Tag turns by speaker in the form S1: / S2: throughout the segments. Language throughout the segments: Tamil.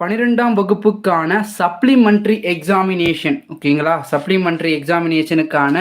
S1: பன்னிரெண்டாம் வகுப்புக்கான சப்ளிமெண்ட்ரி எக்ஸாமினேஷன் ஓகேங்களா? சப்ளிமெண்ட்ரி எக்ஸாமினேஷனுக்கான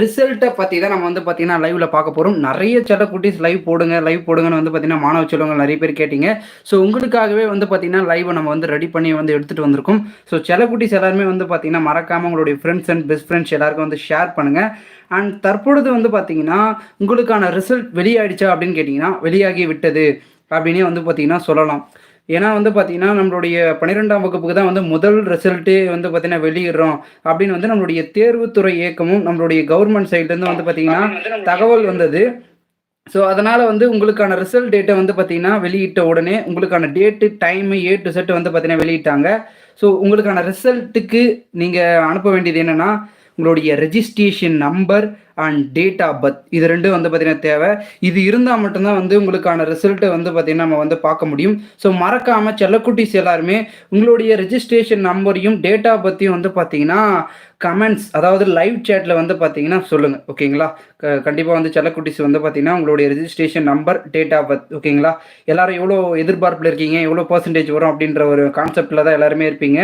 S1: ரிசல்ட்டை பற்றி தான் நம்ம வந்து பார்த்தீங்கன்னா லைவில் பார்க்க போகிறோம் நிறைய செல்லக்குட்டீஸ் லைவ் போடுங்க லைவ் போடுங்கன்னு வந்து பார்த்தீங்கன்னா மாணவ செல்வங்கள் நிறைய பேர் கேட்டீங்க. ஸோ உங்களுக்காகவே வந்து பார்த்தீங்கன்னா லைவை நம்ம வந்து ரெடி பண்ணி வந்து எடுத்துகிட்டு வந்திருக்கோம். ஸோ செல்லக்குட்டீஸ் எல்லாருமே வந்து பார்த்தீங்கன்னா மறக்காமல் உங்களுடைய ஃப்ரெண்ட்ஸ் அண்ட் பெஸ்ட் ஃப்ரெண்ட்ஸ் எல்லாருக்கும் வந்து ஷேர் பண்ணுங்கள் அண்ட் தற்பொழுது வந்து பார்த்தீங்கன்னா உங்களுக்கான ரிசல்ட் வெளியாயிடுச்சா அப்படின்னு கேட்டிங்கன்னா வெளியாகி விட்டது அப்படின்னே வந்து பார்த்தீங்கன்னா சொல்லலாம். ஏன்னா வந்து பார்த்தீங்கன்னா நம்மளுடைய பன்னிரெண்டாம் வகுப்புக்கு தான் வந்து முதல் ரிசல்ட்டே வந்து பார்த்தீங்கன்னா வெளியிடுறோம். அப்படின்னு வந்து நம்மளுடைய தேர்வுத்துறை இயக்கமும் நம்மளுடைய கவர்மெண்ட் சைட்லேருந்து வந்து பார்த்தீங்கன்னா தகவல் வந்தது. ஸோ அதனால் வந்து உங்களுக்கான ரிசல்ட் டேட்டை வந்து பார்த்தீங்கன்னா வெளியிட்ட உடனே உங்களுக்கான டேட்டு டைமு ஏ டு செட் வந்து பார்த்தீங்கன்னா வெளியிட்டாங்க. ஸோ உங்களுக்கான ரிசல்ட்டுக்கு நீங்கள் அனுப்ப வேண்டியது என்னென்னா உங்களுடைய registration number and date of birth இது ரெண்டும் வந்து பார்த்தீங்கன்னா தேவை. இது இருந்தால் மட்டும்தான் வந்து உங்களுக்கான ரிசல்ட்டை வந்து பார்த்தீங்கன்னா நம்ம வந்து பார்க்க முடியும். ஸோ மறக்காமல் செல்லக்குட்டிஸ் எல்லாருமே உங்களுடைய ரெஜிஸ்ட்ரேஷன் நம்பரையும் டேட் ஆஃப் பர்த்தையும் வந்து பார்த்தீங்கன்னா கமெண்ட்ஸ் அதாவது லைவ் சேட்டில் வந்து பார்த்தீங்கன்னா சொல்லுங்கள் ஓகேங்களா கண்டிப்பாக வந்து செல்லக்குட்டிஸ் வந்து பார்த்தீங்கன்னா உங்களுடைய registration number date of birth ஓகேங்களா எல்லாரும் எவ்வளோ எதிர்பார்ப்பில் இருக்கீங்க? எவ்வளோ பர்சன்டேஜ் வரும் அப்படின்ற ஒரு கான்செப்டில் தான் எல்லாருமே இருப்பீங்க.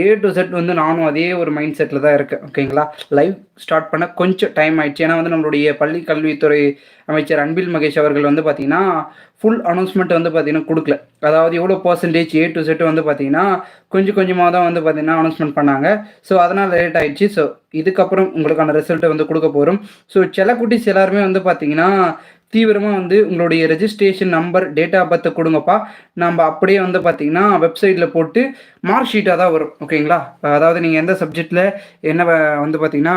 S1: ஏ டு செட் வந்து நானும் அதே ஒரு மைண்ட் செட்டில் தான் இருக்கேன். ஓகேங்களா லைவ் ஸ்டார்ட் பண்ண கொஞ்சம் டைம் ஆயிடுச்சு. ஏன்னா வந்து நம்மளுடைய பள்ளி கல்வித்துறை அமைச்சர் அன்பில் மகேஷ் அவர்கள் வந்து பார்த்தீங்கன்னா ஃபுல் அனௌன்ஸ்மெண்ட் வந்து பார்த்தீங்கன்னா கொடுக்கல. அதாவது எவ்வளோ பர்சன்டேஜ் ஏ டு செட் வந்து பார்த்தீங்கன்னா கொஞ்சம் கொஞ்சமாக தான் வந்து பார்த்தீங்கன்னா அனௌன்ஸ்மெண்ட் பண்ணாங்க. ஸோ அதனால் லேட் ஆயிடுச்சு. ஸோ இதுக்கப்புறம் உங்களுக்கான ரிசல்ட்டை வந்து கொடுக்க போகிறோம் ஸோ செல்லக்குட்டிஸ் எல்லாருமே வந்து பார்த்தீங்கன்னா தீவிரமாக வந்து உங்களுடைய ரெஜிஸ்ட்ரேஷன் நம்பர் டேட் ஆஃப் பர்த்தை கொடுங்கப்பா. நம்ம அப்படியே வந்து பார்த்தீங்கன்னா வெப்சைட்டில் போட்டு மார்க் ஷீட்டாக தான் வரும். ஓகேங்களா அதாவது நீங்கள் எந்த சப்ஜெக்டில் என்ன வந்து பார்த்தீங்கன்னா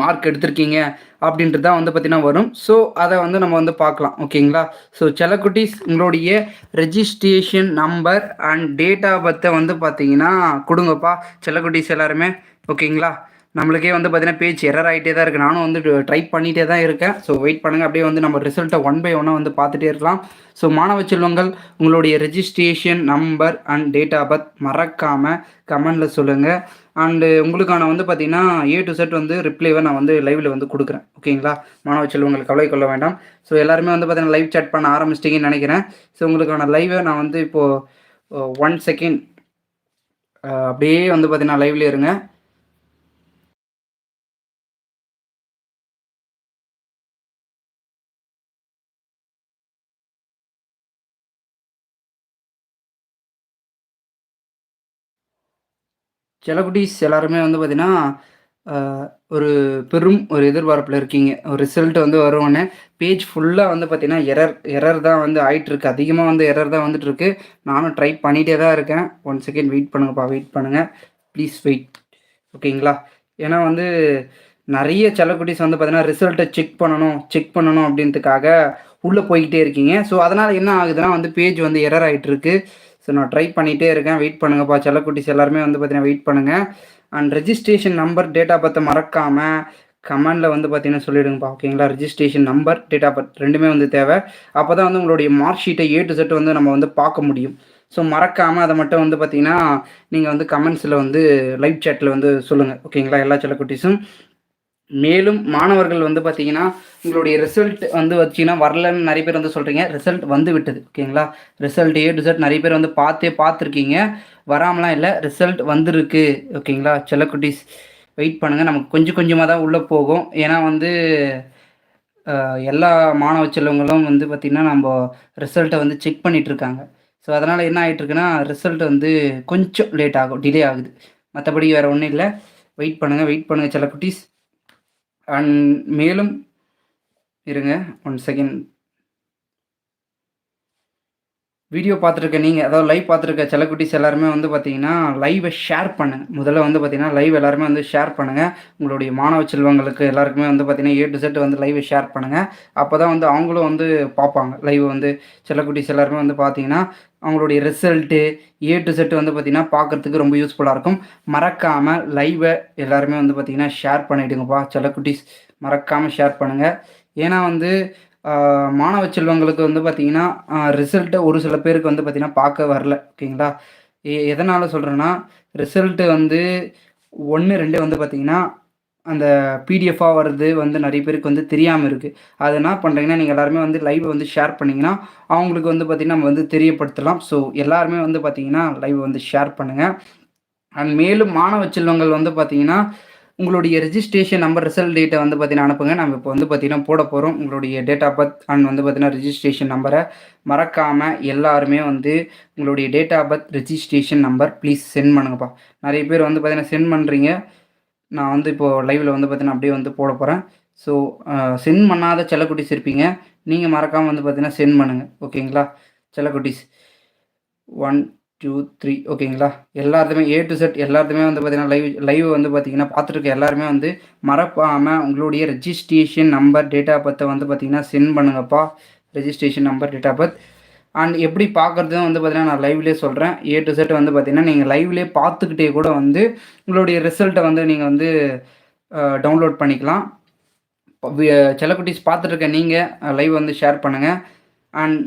S1: மார்க் எடுத்திருக்கீங்க அப்படின்றது தான் வந்து பார்த்தீங்கன்னா வரும். ஸோ அதை வந்து நம்ம வந்து பார்க்கலாம். ஓகேங்களா ஸோ செல்லக்குட்டீஸ் உங்களுடைய registration number and date of பர்த்தை வந்து பார்த்தீங்கன்னா கொடுங்கப்பா. செல்லக்குட்டீஸ் எல்லாருமே ஓகேங்களா நம்மளுக்கே வந்து பார்த்தீங்கன்னா பேஜ் எரர் ஆகிட்டே தான் இருக்குது நானும் வந்து ட்ரை பண்ணிகிட்டே தான் இருக்கேன். ஸோ வெயிட் பண்ணுங்கள் அப்படியே வந்து நம்ம ரிசல்ட்டை ஒன் பை ஒன்னாக வந்து பார்த்துட்டே இருக்கலாம். ஸோ மாணவ செல்வங்கள் உங்களுடைய registration number and date of birth மறக்காமல் கமெண்டில் சொல்லுங்கள் அண்டு உங்களுக்கான வந்து பார்த்தீங்கன்னா ஏ டு செட் வந்து ரிப்ளைவை நான் வந்து லைவில் வந்து கொடுக்குறேன். ஓகேங்களா? மாணவ செல்வங்களுக்கு கவலை கொள்ள வேண்டாம். ஸோ எல்லாருமே வந்து பார்த்தீங்கன்னா லைவ் சேட் பண்ண ஆரம்பிச்சிட்டிங்கன்னு நினைக்கிறேன். ஸோ உங்களுக்கான லைவை நான் வந்து இப்போது ஒன் செகண்ட் அப்படியே வந்து பார்த்தீங்கன்னா லைவ்லேயே இருங்க. செல்லக்குட்டீஸ் எல்லாருமே வந்து பார்த்தீங்கன்னா ஒரு பெரும் ஒரு எதிர்பார்ப்பில் இருக்கீங்க. ஒரு ரிசல்ட் வந்து வருவோன்னே பேஜ் ஃபுல்லாக வந்து பார்த்தீங்கன்னா எரர் எரர் தான் வந்து ஆகிட்டுருக்கு அதிகமாக வந்து எரர் தான் வந்துட்டுருக்கு. நானும் ட்ரை பண்ணிகிட்டே தான் இருக்கேன். ஒன் செகண்ட் வெயிட் பண்ணுங்கப்பா வெயிட் பண்ணுங்கள் ப்ளீஸ் வெயிட் ஓகேங்களா? ஏன்னா வந்து நிறைய செல்லக்குட்டீஸ் வந்து பார்த்தீங்கன்னா ரிசல்ட்டை செக் பண்ணணும் செக் பண்ணணும் அப்படின்றதுக்காக உள்ளே போய்கிட்டே இருக்கீங்க. ஸோ அதனால் என்ன ஆகுதுன்னா வந்து பேஜ் வந்து எரர் ஆகிட்டு இருக்குது ஸோ நான் ட்ரை பண்ணிகிட்டே இருக்கேன். வெயிட் பண்ணுங்கப்பா. செல்லக்குட்டிஸ் எல்லாருமே வந்து பார்த்தீங்கன்னா வெயிட் பண்ணுங்கள் and registration number date of பர்த்தை மறக்காமல் கமெண்டில் வந்து பார்த்தீங்கன்னா சொல்லிவிடுங்கப்பா ஓகேங்களா registration number date of birth ரெண்டுமே வந்து தேவை. அப்போ தான் வந்து உங்களுடைய மார்க் ஷீட்டை ஏ டு செட் வந்து நம்ம வந்து பார்க்க முடியும். ஸோ மறக்காமல் அதை மட்டும் வந்து பார்த்தீங்கன்னா நீங்கள் வந்து கமெண்ட்ஸில் வந்து லைவ் சேட்டில் வந்து சொல்லுங்கள் ஓகேங்களா எல்லா செல்லக்குட்டிஸும். மேலும் மாணவர்கள் வந்து பார்த்தீங்கன்னா உங்களுடைய ரிசல்ட் வந்து வச்சிங்கன்னா வரலன்னு நிறைய பேர் வந்து சொல்கிறீங்க ரிசல்ட் வந்து விட்டது ஓகேங்களா ரிசல்ட் ஏ ரிசல்ட் நிறைய பேர் வந்து பார்த்தே பார்த்துருக்கீங்க. வராமலாம் இல்லை ரிசல்ட் வந்துருக்கு ஓகேங்களா செல்லக்குட்டீஸ் வெயிட் பண்ணுங்கள் நமக்கு கொஞ்சம் கொஞ்சமாக தான் உள்ளே போகும். ஏன்னா வந்து எல்லா மாணவ செல்வங்களும் வந்து பார்த்திங்கன்னா நம்ம ரிசல்ட்டை வந்து செக் பண்ணிகிட்ருக்காங்க ஸோ அதனால் என்ன ஆகிட்டுருக்குன்னா ரிசல்ட் வந்து கொஞ்சம் லேட் ஆகும் டிலே ஆகுது. மற்றபடி வேறு ஒன்றும் இல்லை. வெயிட் பண்ணுங்கள் வெயிட் பண்ணுங்கள் செல்லக்குட்டீஸ் அண்ட் மேலும் இருங்க ஒன் செகண்ட் வீடியோ பார்த்துருக்க நீங்கள் அதாவது லைவ் பார்த்துருக்க செல்லக்குட்டிஸ் எல்லாருமே வந்து பார்த்தீங்கன்னா லைவை ஷேர் பண்ணுங்கள் முதல்ல வந்து பார்த்தீங்கன்னா லைவ் எல்லாருமே வந்து ஷேர் பண்ணுங்கள் உங்களுடைய மாணவ செல்வங்களுக்கு எல்லாருக்குமே வந்து பார்த்தீங்கன்னா ஏ டு செட் வந்து லைவை ஷேர் பண்ணுங்கள் அப்போ தான் வந்து அவங்களும் வந்து பார்ப்பாங்க. லைவ் வந்து செல்லக்குட்டிஸ் எல்லாருமே வந்து பார்த்தீங்கன்னா அவங்களுடைய ரிசல்ட்டு ஏ டு செட் வந்து பார்த்திங்கன்னா பார்க்குறதுக்கு ரொம்ப யூஸ்ஃபுல்லாக இருக்கும். மறக்காமல் லைவை எல்லாருமே வந்து பார்த்திங்கன்னா ஷேர் பண்ணிவிடுங்கப்பா செல்லக்குட்டிஸ் மறக்காமல் ஷேர் பண்ணுங்கள் ஏன்னா வந்து மாணவ செல்வங்களுக்கு வந்து பார்த்திங்கன்னா ரிசல்ட்டை ஒரு சில பேருக்கு வந்து பார்த்திங்கன்னா பார்க்க வரல ஓகேங்களா? எ எதனால் சொல்கிறேன்னா ரிசல்ட்டு வந்து ஒன்று ரெண்டு வந்து பார்த்திங்கன்னா அந்த பிடிஎஃபாக வருது வந்து நிறைய பேருக்கு வந்து தெரியாமல் இருக்குது அது என்ன பண்ணுறீங்கன்னா நீங்கள் எல்லாருமே வந்து லைவ் வந்து ஷேர் பண்ணிங்கன்னா அவங்களுக்கு வந்து பார்த்திங்கன்னா நம்ம வந்து தெரியப்படுத்தலாம். ஸோ எல்லாருமே வந்து பார்த்திங்கன்னா லைவ் வந்து ஷேர் பண்ணுங்கள் அண்ட் மேலும் மாணவ செல்வங்கள் வந்து பார்த்திங்கன்னா உங்களுடைய ரெஜிஸ்ட்ரேஷன் நம்பர் ரிசல்ட் டேட்டை வந்து பார்த்தீங்கன்னா அனுப்புங்க. நம்ம இப்போ வந்து பார்த்தீங்கன்னா போட போகிறோம் உங்களுடைய டேட் ஆஃப் பர்த் அண்ட் வந்து பார்த்தீங்கன்னா ரிஜிஸ்ட்ரேஷன் நம்பரை மறக்காமல் எல்லாருமே வந்து உங்களுடைய date of birth registration number please send பண்ணுங்கப்பா. நிறைய பேர் வந்து பார்த்தீங்கன்னா சென்ட் பண்ணுறீங்க நான் வந்து இப்போது லைவில் வந்து பார்த்தீங்கன்னா அப்படியே வந்து போட போகிறேன் ஸோ சென்ட் பண்ணாத செல்லக்குட்டிஸ் இருப்பீங்க. நீங்கள் மறக்காமல் வந்து பார்த்தீங்கன்னா சென்ட் பண்ணுங்கள் ஓகேங்களா செல்லக்குட்டிஸ். ஒன் டூ த்ரீ ஓகேங்களா எல்லாருமே ஏ டு செட் எல்லாத்துமே வந்து பார்த்தீங்கன்னா லைவ் லைவ் வந்து பார்த்தீங்கன்னா பார்த்துருக்க எல்லாருமே வந்து மறப்பாமல் உங்களுடைய ரெஜிஸ்ட்ரேஷன் நம்பர் டேட் ஆஃப் பர்த்தை வந்து பார்த்தீங்கன்னா சென்ட் பண்ணுங்கப்பா. Registration number date of birth and எப்படி பார்க்குறதும் வந்து பார்த்தீங்கன்னா நான் லைவ்லேயே சொல்கிறேன் ஏ டு செட் வந்து பார்த்தீங்கன்னா நீங்கள் லைவ்லேயே பார்த்துக்கிட்டே கூட வந்து உங்களுடைய ரிசல்ட்டை வந்து நீங்கள் வந்து டவுன்லோட் பண்ணிக்கலாம். செல்லக்குட்டிஸ் பார்த்துட்ருக்க நீங்கள் லைவ் வந்து ஷேர் பண்ணுங்கள் அண்ட்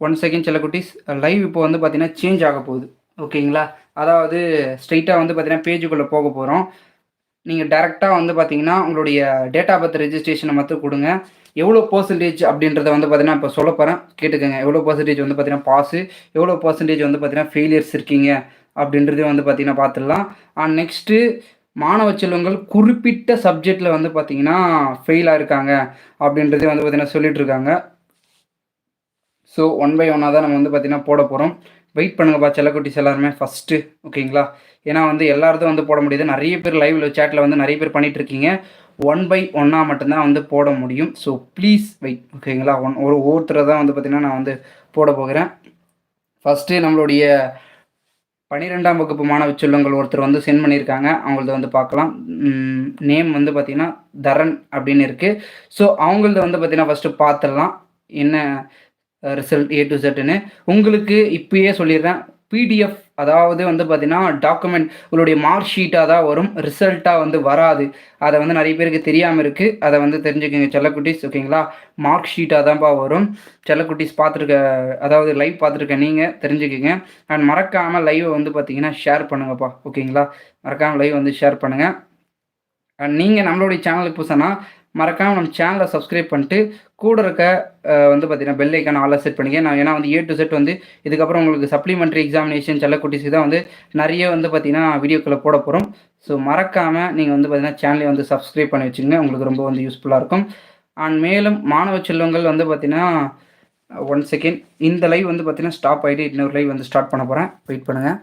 S1: ஒன் செகண்ட் செல்லக்குட்டிஸ் லைவ் இப்போ வந்து பார்த்தீங்கன்னா சேஞ்ச் ஆக போகுது. ஓகேங்களா? அதாவது ஸ்ட்ரைட்டாக வந்து பார்த்தீங்கன்னா பேஜுக்குள்ளே போக போகிறோம் நீங்கள் டேரெக்டாக வந்து பார்த்தீங்கன்னா உங்களுடைய டேட் ஆஃப் பர்த் ரெஜிஸ்ட்ரேஷனை மட்டும் கொடுங்க. எவ்வளோ பர்சன்டேஜ் அப்படின்றத வந்து பார்த்தீங்கன்னா இப்போ சொல்ல போகிறேன் கேட்டுக்கோங்க. எவ்வளோ பர்சன்டேஜ் வந்து பார்த்தீங்கன்னா பாஸு எவ்வளோ பர்சன்டேஜ் வந்து பார்த்தீங்கன்னா ஃபெயிலியர்ஸ் இருக்கீங்க அப்படின்றதே வந்து பார்த்தீங்கன்னா பார்த்துடலாம் அண்ட் நெக்ஸ்ட்டு மாணவ செல்வங்கள் குறிப்பிட்ட சப்ஜெக்டில் வந்து பார்த்தீங்கன்னா ஃபெயிலாக இருக்காங்க அப்படின்றதே வந்து பார்த்தீங்கன்னா சொல்லிட்டு இருக்காங்க. ஸோ ஒன் பை ஒன்னாக தான் நம்ம வந்து பார்த்தீங்கன்னா போட போகிறோம் வெயிட் பண்ணுங்கப்பா செல்லக்குட்டிஸ் எல்லாருமே. ஃபஸ்ட்டு ஓகேங்களா ஏன்னா வந்து எல்லாருதும் வந்து போட முடியுது. நிறைய பேர் லைவ்ல சேட்டில் வந்து நிறைய பேர் பண்ணிட்டு இருக்கீங்க. ஒன் பை ஒன்னாக மட்டும்தான் வந்து போட முடியும். ஸோ ப்ளீஸ் வெயிட் ஓகேங்களா ஒன் ஒரு ஒவ்வொருத்தரை தான் வந்து பார்த்திங்கன்னா நான் வந்து போட போகிறேன். ஃபஸ்ட்டு நம்மளுடைய பன்னிரெண்டாம் வகுப்பு மாணவ செல்வங்கள் ஒருத்தர் வந்து சென்ட் பண்ணியிருக்காங்க. அவங்களது வந்து பார்க்கலாம். நேம் வந்து பார்த்திங்கன்னா தரன் அப்படின்னு இருக்குது ஸோ அவங்களது வந்து பார்த்திங்கன்னா ஃபஸ்ட்டு பார்த்துடலாம். என்ன ரிசல்ட் ஏ டு செட்டுன்னு உங்களுக்கு இப்பயே சொல்லிடுறேன். பிடிஎஃப் அதாவது வந்து பார்த்தீங்கன்னா டாக்குமெண்ட் உங்களுடைய மார்க் ஷீட்டாக தான் வரும். ரிசல்ட்டாக வந்து வராது. அதை வந்து நிறைய பேருக்கு தெரியாமல் இருக்குது அதை வந்து தெரிஞ்சுக்கோங்க செல்லக்குட்டிஸ் ஓகேங்களா? மார்க் ஷீட்டாக தான்ப்பா வரும். செல்லக்குட்டிஸ் பார்த்துருக்க அதாவது லைவ் பார்த்துருக்க நீங்கள் தெரிஞ்சுக்கோங்க. அண்ட் மறக்காமல் லைவை வந்து பார்த்தீங்கன்னா ஷேர் பண்ணுங்கப்பா. ஓகேங்களா? மறக்காமல் லைவ் வந்து ஷேர் பண்ணுங்கள் அண்ட் நீங்கள் நம்மளுடைய சேனலுக்கு புதுசானா மறக்காமல் நம்ம சேனலை சப்ஸ்கிரைப் பண்ணிட்டு கூட இருக்க வந்து பார்த்தீங்கன்னா பெல் ஐக்கான ஆளாக செட் பண்ணிக்க. நான் ஏன்னா வந்து ஏ டு செட் வந்து இதுக்கப்புறம் உங்களுக்கு சப்ளிமெண்ட்ரி எக்ஸாமினேஷன் செல்லக்குட்டிஸ்க்கு தான் வந்து நிறைய வந்து பார்த்தீங்கன்னா வீடியோக்களை போட போகிறோம் ஸோ மறக்காமல் நீங்கள் வந்து பார்த்தீங்கன்னா சேனலை வந்து சப்ஸ்கிரைப் பண்ணி வச்சுங்க உங்களுக்கு ரொம்ப வந்து யூஸ்ஃபுல்லாக இருக்கும். அண்ட் மேலும் மாணவ செல்வங்கள் வந்து பார்த்தீங்கன்னா ஒன் செகண்ட் இந்த லைவ் வந்து பார்த்தீங்கன்னா ஸ்டாப் ஆகிட்டு இன்னொரு லைவ் வந்து ஸ்டார்ட் பண்ண போகிறேன் வெயிட் பண்ணுங்கள்